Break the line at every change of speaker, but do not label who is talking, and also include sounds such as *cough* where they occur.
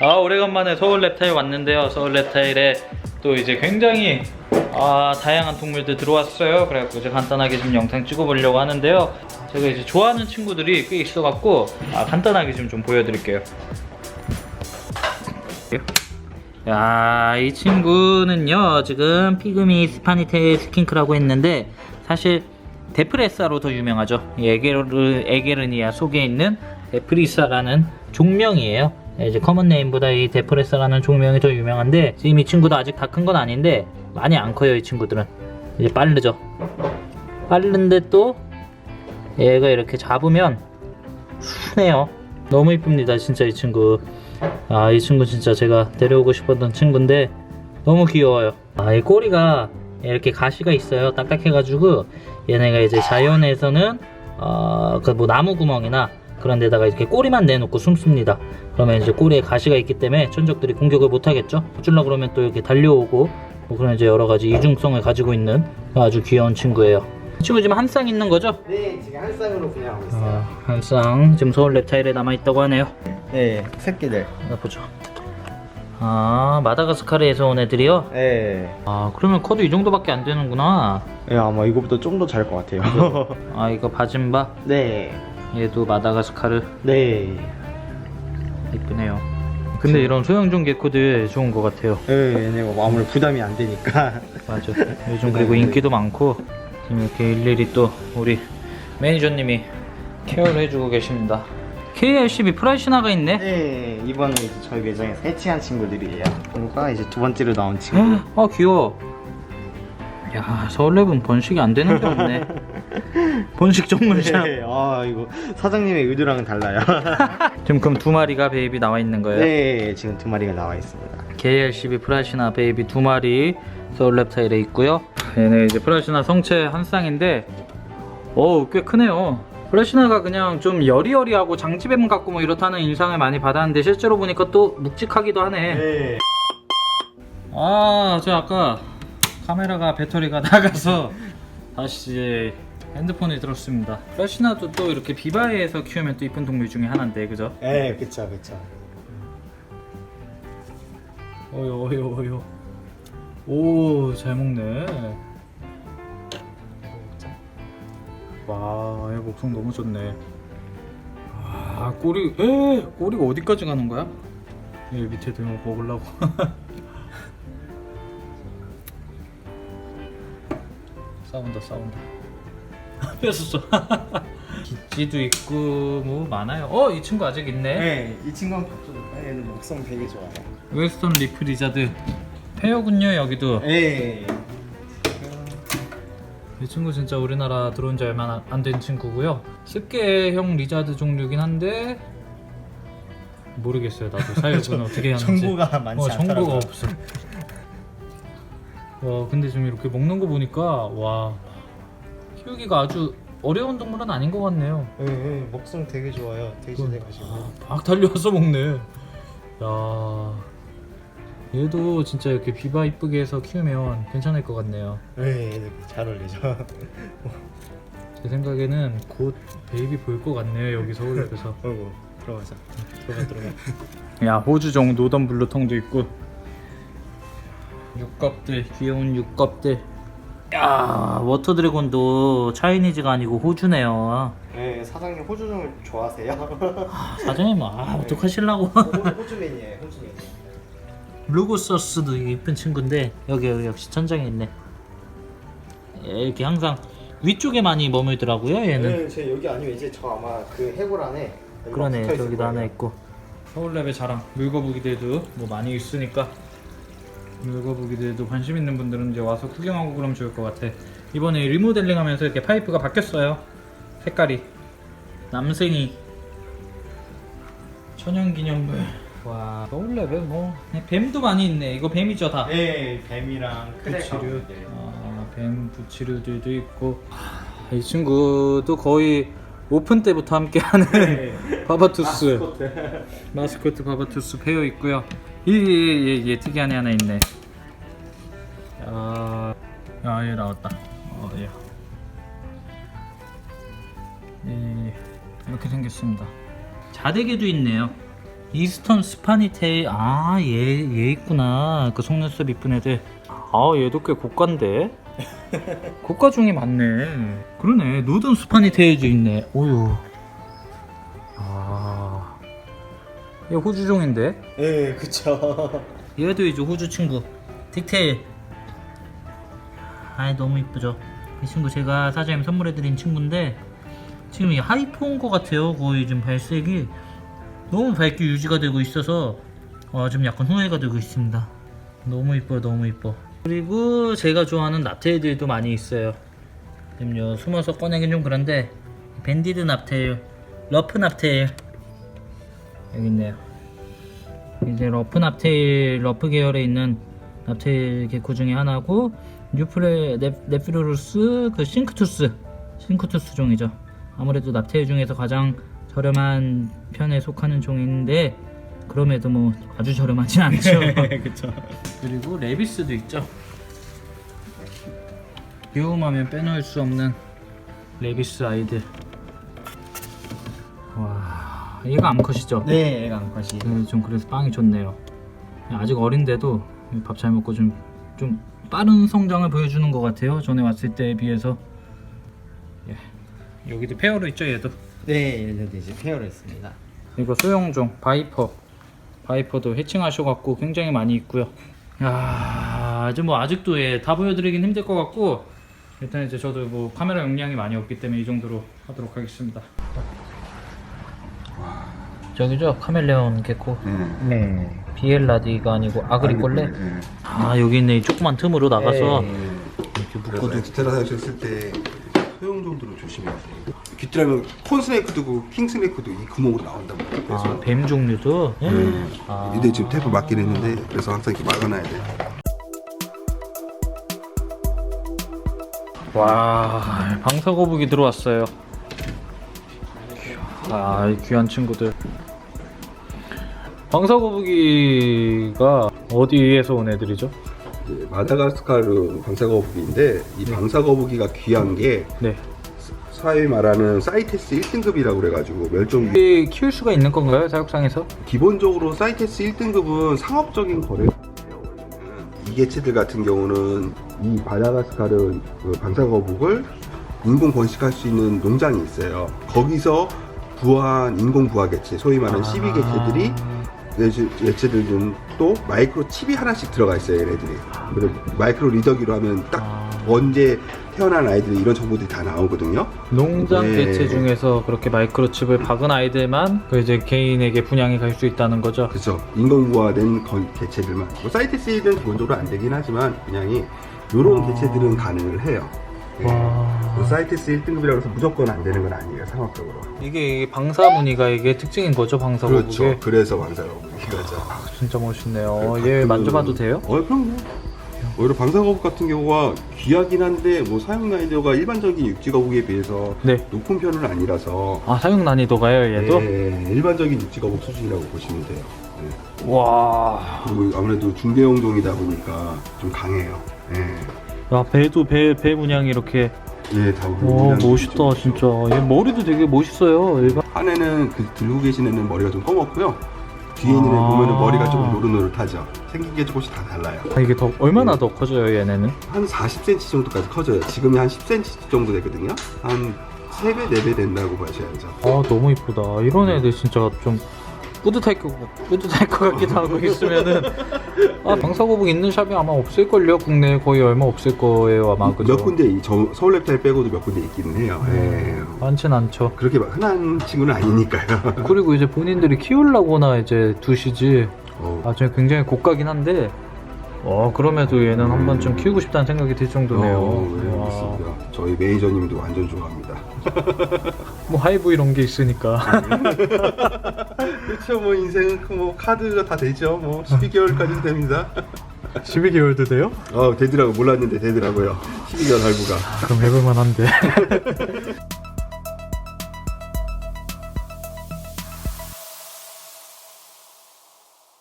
아 오래간만에 서울 랩타일 왔는데요. 서울 랩타일에 또 이제 굉장히 아 다양한 동물들 들어왔어요. 그래갖고 이제 간단하게 좀 영상 찍어보려고 하는데요. 제가 이제 좋아하는 친구들이 꽤 있어갖고 아 간단하게 좀 좀 보여드릴게요. 야, 이 친구는요, 지금 피그미 스파니테 스킨크라고 했는데, 사실 데프레사로 더 유명하죠. 이 에게르, 에게르니아 속에 있는 데프리사라는 종명이에요. 네, 이제 커먼 네임보다 이 데프레사라는 종명이 더 유명한데, 지금 이 친구도 아직 다 큰 건 아닌데, 많이 안 커요, 이 친구들은. 이제 빠르죠. 빠른데 또, 얘가 이렇게 잡으면, 순해요. 너무 이쁩니다, 진짜 이 친구. 아, 이 친구 진짜 제가 데려오고 싶었던 친구인데 너무 귀여워요. 아, 이 꼬리가 이렇게 가시가 있어요. 딱딱해가지고 얘네가 이제 자연에서는 어, 그 뭐 나무 구멍이나 그런 데다가 이렇게 꼬리만 내놓고 숨습니다. 그러면 이제 꼬리에 가시가 있기 때문에 천적들이 공격을 못 하겠죠. 어쩌려 그러면 또 이렇게 달려오고 뭐 그런 이제 여러 가지 이중성을 가지고 있는 아주 귀여운 친구예요. 이 친구 지금 한 쌍 있는 거죠?
네, 지금 한 쌍으로 분양하고 있어요.
아, 한 쌍 지금 서울 랩타일에 남아 있다고 하네요.
네, 새끼들.
하나 보죠. 아 마다가스카르에서 온 애들이요?
네.
아 그러면 커도 이 정도밖에 안 되는구나.
네, 아마 이거보다 좀 더 잘 것 같아요. *laughs*
아 이거 바진바
네.
얘도 마다가스카르
네.
이쁘네요. 근데 이런 소형종 개코들 좋은 것 같아요.
네, 얘네가 뭐 아무래도 부담이 안 되니까. *laughs*
맞아. *laughs* 요즘 그리고 인기도 많고 지금 이렇게 일일이 또 우리 매니저님이 케어를 해주고 계십니다. KLCB 프라이시나가 있네.
네, 이번에 이제 저희 매장에서 해치한 친구들이에요. 이거가 이제 두 번째로 나온 친구.
아 귀여워. 야 서울랩은 번식이 안 되는 게 없네. *laughs* 번식 전문점.
네, 아 이거 사장님의 의도랑은 달라요. *laughs*
지금 그럼 두 마리가 베이비 나와 있는 거예요?
네, 지금 두 마리가 나와 있습니다.
KLCB 프라시나 베이비 두 마리 서울 랩타일에 있고요. 얘네 이제 프라시나 성체 한 쌍인데, 어우 꽤 크네요. 프라시나가 그냥 좀 여리여리하고 장지뱀 같고 뭐 이렇다는 인상을 많이 받았는데 실제로 보니까 또 묵직하기도 하네.
네.
아, 저 아까 카메라가 배터리가 *laughs* 나가서 다시 이제 핸드폰에 들었습니다. 프라시나도 또 이렇게 비바이에서 키우면 또 이쁜 동물 중에 하나인데, 그죠?
네, 그쵸, 그쵸.
어여 어여 어여 오 잘 먹네 와, 얘 목성 너무 좋네. 아, 꼬리, 에 꼬리가 어디까지 가는 거야? 여기 밑에도 이거 먹으려고. *laughs* 싸운다, 싸운다. *laughs* 뺏었어. *laughs* 기지도 있고, 뭐 많아요. 어, 이 친구 아직 있네.
네, 이 친구는 밥줘도 얘는 목성 되게 좋아요.
웨스턴 리프 리자드. 페어군요, 여기도.
네.
이 친구 진짜 우리나라 들어온 지 얼마 안 된 친구고요. 습계형 리자드 종류긴 한데 모르겠어요. 나도 사육은 *laughs* 어떻게 하는지.
정보가 많지
어, 정보가
않더라고요.
없어. 와, 근데 지금 이렇게 먹는 거 보니까 와 키우기가 아주 어려운 동물은 아닌 것 같네요.
네, 네, 먹성 되게 좋아요. 되게 잘 돼가지고.
아, 막 달려와서 먹네. 야, 얘도 진짜 이렇게 비바 이쁘게 해서 키우면 괜찮을 것 같네요.
네, 네, 잘 어울리죠. *laughs*
제 생각에는 곧 베이비 볼 것 같네요 여기 서울역에서 *laughs*
어이구, 들어가자. 들어가, 들어가.
야 호주종 노던 블루통도 있고 육겁들 귀여운 육겁들 야 워터 드래곤도 차이니즈가 아니고 호주네요
네, 사장님 호주종을 좋아하세요?
아, 사장님 아 *laughs* 어떡하실라고
호주맨이에요, 호주맨.
루고서스도 이쁜 친구인데 여기, 여기 역시 천장에 있네. 이렇게 항상 위쪽에 많이 머물더라고요 얘는.
네, 제 여기 아니면 이제 저 아마 그 해골 안에 여기
그러네
붙어있을
저기도
거예요.
하나 있고. 서울랩의 자랑. 물거북이들도 뭐 많이 있으니까. 물거북이들도 관심 있는 분들은 이제 와서 구경하고 그러면 좋을 것 같아. 이번에 리모델링 하면서 이렇게 파이프가 바뀌었어요. 색깔이. 남생이. 천연기념물 와 서울랩에 뭐 뱀도 많이 있네 이거 뱀이죠 다
네, 뱀이랑
부치류
크랙하고
아, 뱀 부치류들도 있고 아, 이 친구도 거의 오픈 때부터 함께하는
네. *laughs*
바바투스
마스코트.
마스코트 바바투스 페어 있고요. 얘얘얘 얘 특이한 애 하나 있네. 야, 야, 얘 나왔다. 어, 얘. 예. 이렇게 생겼습니다. 자대게도 있네요. 이스턴 스파니테일. 아얘 얘 있구나. 그 속눈썹 이쁜 애들. 아 얘도 꽤 고가인데? *laughs* 고가 중에 많네. 그러네. 노던 스파니테일도 있네. 오유 아얘 호주종인데?
네, 그쵸. *laughs*
얘도 이제 호주 친구. 딕테일. 아이 너무 이쁘죠. 이 친구 제가 사장님 선물해드린 친구인데 지금 이 하이프 온것 같아요. 거의 지금 발색이 너무 밝게 유지가 되고 있어서 와, 좀 약간 후회가 되고 있습니다. 너무 이뻐요 너무 이뻐. 그리고 제가 좋아하는 납테일들도 많이 있어요. 지금 요 숨어서 꺼내긴 좀 그런데 밴디드 납테일 러프 납테일. 여기 있네요. 이제 러프 납테일 러프 계열에 있는 납테일 개코 중에 하나고 뉴프레 넵, 넵피로루스 그 싱크투스. 싱크투스 종이죠. 아무래도 납테일 중에서 가장 저렴한 편에 속하는 종인데 그럼에도 뭐 아주 저렴하진 않죠 *laughs*
그쵸.
그리고 레비스도 있죠 귀여움하면 빼놓을 수 없는 레비스 아이들 와 얘가 암컷이죠
네, 얘가 암컷이.
네, 좀 그래서 빵이 좋네요. 아직 어린데도 밥 잘 먹고 좀, 좀 빠른 성장을 보여주는 것 같아요. 전에 왔을 때에 비해서. 예. 여기도 페어로 있죠, 얘도.
네, 이제 페어를 했습니다.
이거 소형종 바이퍼. 바이퍼도 해칭하셔갖고 굉장히 많이 있고요. 야, 아주 뭐 아직도 예, 다 보여드리긴 힘들 것 같고 일단 이제 저도 뭐 카메라 용량이 많이 없기 때문에 이 정도로 하도록 하겠습니다. 저기죠, 카멜레온 개코.
네.
비엘라디가 아니고 아그리콜레. 아 여기 있네 이 조그만 틈으로 나가서
네.
이렇게
그래서
묶어도
엑스테라 사셨을 때 소형 정도로 조심해야 돼요. 귀뚜라미 콘스네이크도 킹스네이크도 이 구멍으로 나온단.
아
그래서
뱀 종류도
네.
아.
근데 지금 테이프 맞긴 했는데 그래서 항상 이렇게 막아놔야 돼.
와 방사거북이 들어왔어요 아 이 귀한 친구들 방사거북이가 어디에서 온 애들이죠?
네, 마다가스카르 방사거북이인데 이 방사거북이가 귀한 게
네
사회 말하는 사이테스 1등급이라고 그래가지고 멸종 위
이게 키울 수가 있는 건가요 사육상에서?
기본적으로 사이테스 1등급은 상업적인 거래예요. 원래는. 이 개체들 같은 경우는 이 바다가스카르 그 방사거북을 인공 번식할 수 있는 농장이 있어요. 거기서 부화한 인공 부화 개체, 소위 말하는
아.
12 개체들이 개체- 개체들은 또 마이크로 칩이 하나씩 들어가 있어요, 얘네들이. 그리고 마이크로 리더기로 하면 딱
아.
언제 태어난 아이들이 이런 정보들이 다 나오거든요.
농장
네.
개체 중에서 그렇게 마이크로칩을 박은 아이들만 그 이제 개인에게 분양이 갈 수 있다는 거죠.
그죠. 인공부화된 건- 개체들만. 뭐 사이테스 1은 기본적으로 안 되긴 하지만, 그냥이, 요런
아.
개체들은 가능을 해요. 예.
와.
뭐 사이테스 1등급이라고 해서 무조건 안 되는 건 아니에요, 상업적으로.
이게 이게 방사 무늬가 이게 특징인 거죠 방사거북의.
그렇죠. 그래서 방사거북이 거죠.
진짜 멋있네요.
그-
얘
그-
만져봐도 돼요?
어, 그럼요. 오히려 방사거북 같은 경우가 귀하긴 한데, 뭐 사용 난이도가 일반적인 육지 거북에 비해서
네.
높은 편은 아니라서,
아 사육 난이도가요 얘도?
예, 일반적인 육지 거북 수준이라고 보시면 돼요. 예.
와.
그리고 아무래도 중대형 종이다 보니까 좀 강해요. 예.
야 배도 배 배 문양이 이렇게.
예,
다와 멋있다 진짜. 얘 머리도 되게 멋있어요.
한 애는 그 들고 계신 애는 머리가 좀 검었고요. 애
아.
보면은 머리가 조금 노릇노릇하죠. 생긴 게 조금씩 다 달라요.
아, 이게 더 얼마나 더 커져요 얘네는?
한 40cm 정도까지 커져요. 지금이 한 10cm 정도 되거든요. 한 3배, 4배 된다고 보셔야죠.
아 너무 이쁘다. 이런 애들 진짜 좀 뿌듯할 것 뿌듯할 것 같기도 하고 *laughs* 있으면은 아 방사거북 있는 샵이 아마 없을 걸요. 국내에 거의 얼마 없을 거예요 아마 그죠?
몇 군데, 이- 저 서울 랩타일 빼고도 몇 군데 있기는 해요. 예.
많진 않죠.
그렇게 막 흔한 친구는 아니니까요. *laughs*
그리고 이제 본인들이 키우려고나 이제 두시지
어,
나중에 굉장히 고가긴 한데 어 그럼에도 얘는 한 번쯤 키우고 싶다는 생각이 들 정도네요.
어, 네,
와,
맞습니다. 저희 매니저님도 완전 좋아합니다. *laughs*
뭐 하이브 이런 게 있으니까 *laughs*
그렇죠. 뭐 인생은 그뭐 카드가 다 되죠. 뭐 12개월까지 됩니다.
12개월도 돼요?
어, 되더라고 몰랐는데 되더라고요. 12개월 할부가.
그럼 해볼만한데